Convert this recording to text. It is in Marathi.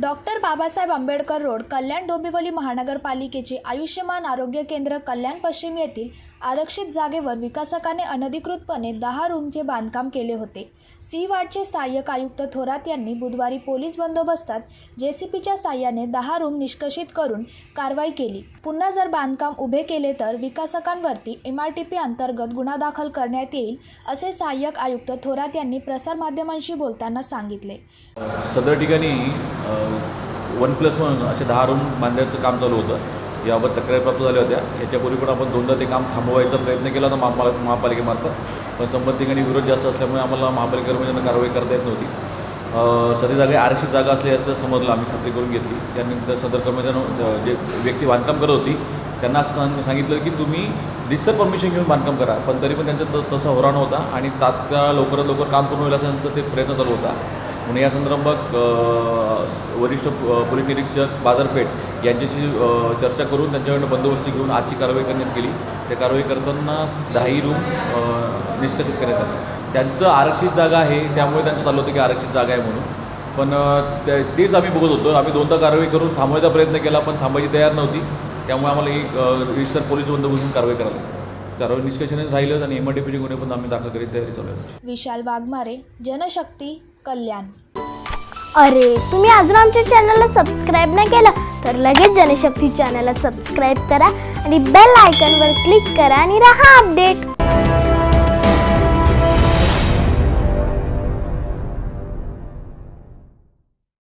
डॉक्टर बाबासाहेब आंबेडकर रोड कल्याण डोंबिवली महानगरपालिकेचे आयुष्यमान आरोग्य केंद्र कल्याण पश्चिम येथील आरक्षित जागेवर विकासकाने अनधिकृतपणे दहा रूमचे बांधकाम केले होते. सी वार्डचे सहाय्यक आयुक्त थोरात यांनी बुधवारी पोलीस बंदोबस्तात जे सी पीच्या साह्याने दहा रूम निष्कषित करून कारवाई केली. पुन्हा जर बांधकाम उभे केले तर विकासकांवरती एम आर टी पी अंतर्गत गुन्हा दाखल करण्यात येईल असे सहाय्यक आयुक्त थोरात यांनी प्रसारमाध्यमांशी बोलताना सांगितले. सदर ठिकाणी वन प्लस वन असे दहा रूम बांधण्याचं काम चालू होतं. याबाबत तक्रारी प्राप्त झाल्या होत्या. याच्यापूर्वी पण आपण दोनदा ते काम थांबवायचा प्रयत्न केला होता महापाल महापालिकेमार्फत. पण संबंधित ठिकाणी विरोध जास्त असल्यामुळे आम्हाला महापालिका कर्मचाऱ्यांना कारवाई करता येत नव्हती. सध्या जागा आरक्षित जागा असल्याचं समजलं आम्ही खात्री करून घेतली. त्यानंतर सदर कर्मचाऱ्यांना जे व्यक्ती बांधकाम करत होती त्यांना सांग सांगितलं की तुम्ही रिसर परमिशन घेऊन बांधकाम करा. पण तरी पण त्यांचा त तसा होरा नव्हता आणि तात्काळ लवकरात लवकर काम करून होईल असं त्यांचा ते प्रयत्न चालू होता. म्हणून या संदर्भात वरिष्ठ पोलीस निरीक्षक बाजारपेठ यांच्याशी चर्चा करून त्यांच्याकडनं बंदोबस्ती घेऊन आजची कारवाई करण्यात गेली. त्या कारवाई करताना दहाही रूम अ, निष्कासित करण्यात आले. त्यांचं आरक्षित जागा आहे त्यामुळे त्यांचं चाललं होतं की आरक्षित जागा आहे म्हणून. पण ते- तेच आम्ही बघत होतो. आम्ही दोनदा कारवाई करून थांबवायचा प्रयत्न केला पण थांबायची तयार नव्हती. त्यामुळे आम्हाला ही रिसर पोलीस बंदोबस्त कारवाई करायला कारवाई निष्कर्षाने राहिलं आणि एम आर टी गुन्हे पण आम्ही दाखल करीत तयारी चालू आहे विशाल वाघमारे जनशक्ती कल्याण. अरे तुम्ही अजून आमच्या चॅनलला सबस्क्राईब नाही केलं तर लगेच जनशक्ती चॅनलला सबस्क्राईब करा आणि बेल आयकॉनवर क्लिक करा आणि राहा अपडेट